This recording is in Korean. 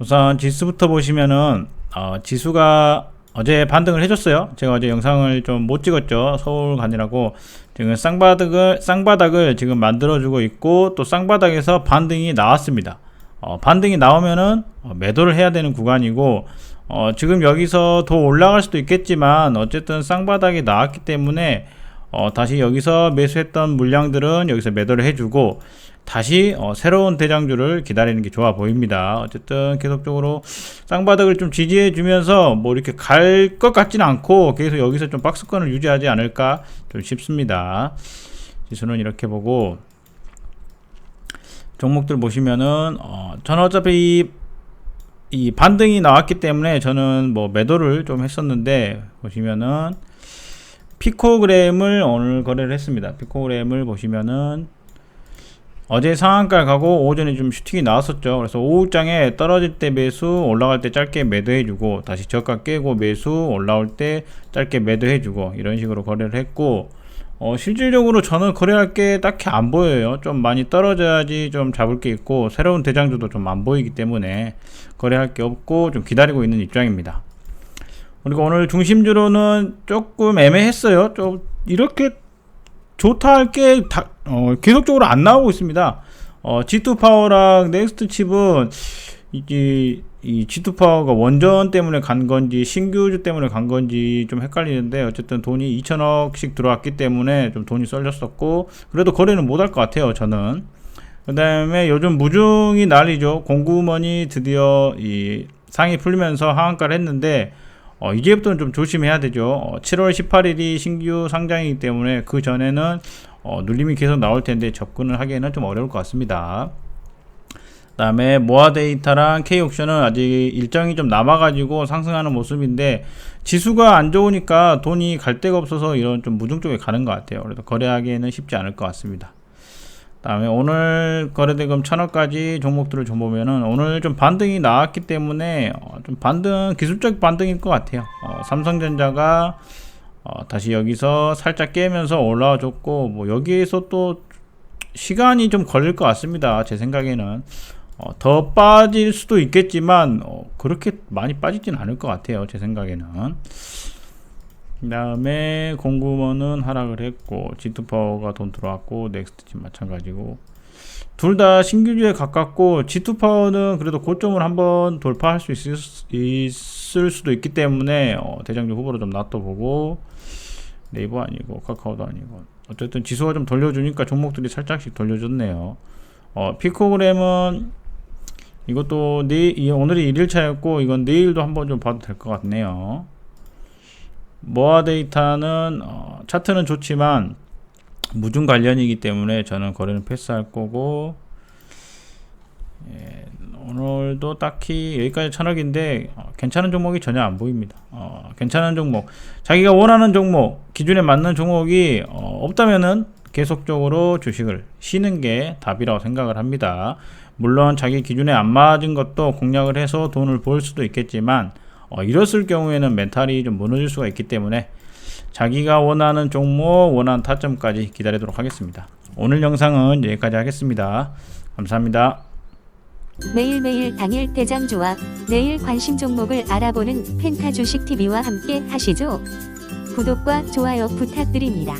우선 지수부터 보시면은 어, 지수가 어제 반등을 해줬어요. 제가 어제 영상을 좀 못 찍었죠. 서울 가느라고 지금 쌍바닥을 쌍바닥을 지금 만들어주고 있고 또 쌍바닥에서 반등이 나왔습니다. 어, 반등이 나오면은 어, 매도를 해야 되는 구간이고 어, 지금 여기서 더 올라갈 수도 있겠지만 어쨌든 쌍바닥이 나왔기 때문에 어, 다시 여기서 매수했던 물량들은 여기서 매도를 해주고 다시 어, 새로운 대장주를 기다리는 게 좋아 보입니다. 어쨌든 계속적으로 쌍바닥을 좀 지지해 주면서 뭐 이렇게 갈 것 같지는 않고 계속 여기서 좀 박스권을 유지하지 않을까 좀 싶습니다. 지수는 이렇게 보고 종목들 보시면은 어, 저는 어차피 이, 이 반등이 나왔기 때문에 저는 뭐 매도를 좀 했었는데 보시면은 피코그램을 오늘 거래를 했습니다. 피코그램을 보시면은 어제 상한가 가고 오전에 좀 슈팅이 나왔었죠. 그래서 오후장에 떨어질 때 매수, 올라갈 때 짧게 매도해주고 다시 저가 깨고 매수, 올라올 때 짧게 매도해주고 이런 식으로 거래를 했고 어, 실질적으로 저는 거래할 게 딱히 안 보여요. 좀 많이 떨어져야지 좀 잡을 게 있고 새로운 대장주도 좀 안 보이기 때문에 거래할 게 없고 좀 기다리고 있는 입장입니다. 그리고 오늘 중심주로는 조금 애매했어요. 좀 이렇게 좋다 할게 어, 계속적으로 안 나오고 있습니다. 어, G2 파워랑 넥스트 칩은 이게 이 G2 파워가 원전 때문에 간 건지 신규주 때문에 간 건지 좀 헷갈리는데 어쨌든 돈이 2천억씩 들어왔기 때문에 좀 돈이 썰렸었고 그래도 거래는 못 할 것 같아요 저는 그 다음에 요즘 무중이 난리죠 공구먼이 드디어 이 상이 풀리면서 하한가를 했는데 어, 이제부터는 좀 조심해야 되죠. 어, 7월 18일이 신규 상장이기 때문에 그 전에는 어, 눌림이 계속 나올 텐데 접근을 하기에는 좀 어려울 것 같습니다. 그다음에 모아 데이터랑 K 옵션은 아직 일정이 좀 남아가지고 상승하는 모습인데 지수가 안 좋으니까 돈이 갈 데가 없어서 이런 좀 무중 쪽에 가는 것 같아요. 그래서 거래하기에는 쉽지 않을 것 같습니다. 다음에 오늘 거래대금 천억까지 종목들을 좀 보면은 오늘 좀 반등이 나왔기 때문에 어, 좀 반등 기술적 반등일 것 같아요. 어, 삼성전자가 어, 다시 여기서 살짝 깨면서 올라와 줬고 뭐 여기에서 또 시간이 좀 걸릴 것 같습니다. 제 생각에는 어, 더 빠질 수도 있겠지만 어, 그렇게 많이 빠지진 않을 것 같아요. 제 생각에는. 그 다음에 공구먼은 하락을 했고 G2파워가 돈 들어왔고 넥스트집 마찬가지고 둘 다 신규주에 가깝고 G2파워는 그래도 고점을 한번 돌파할 수 있을, 있을 수도 있기 때문에 어, 대장주 후보로 좀 놔둬보고 네이버 아니고 카카오도 아니고 어쨌든 지수가 좀 돌려주니까 종목들이 살짝씩 돌려줬네요. 어, 피코그램은 이것도 내, 이- 오늘이 1일차였고 이건 내일도 한번 좀 봐도 될 것 같네요 모아 데이터는 어, 차트는 좋지만 무중 관련이기 때문에 저는 거래는 패스할 거고 예, 오늘도 딱히 여기까지 천억인데 어, 괜찮은 종목이 전혀 안 보입니다. 어, 괜찮은 종목, 자기가 원하는 종목, 기준에 맞는 종목이 어, 없다면은 계속적으로 주식을 쉬는 게 답이라고 생각을 합니다. 물론 자기 기준에 안 맞은 것도 공략을 해서 돈을 벌 수도 있겠지만 어, 이랬을 경우에는 멘탈이 좀 무너질 수가 있기 때문에 자기가 원하는 종목, 원하는 타점까지 기다리도록 하겠습니다. 오늘 영상은 여기까지 하겠습니다. 감사합니다. 매일매일 당일 대장주와 내일 관심 종목을 알아보는 펜타 주식 TV와 함께 하시죠. 구독과 좋아요 부탁드립니다.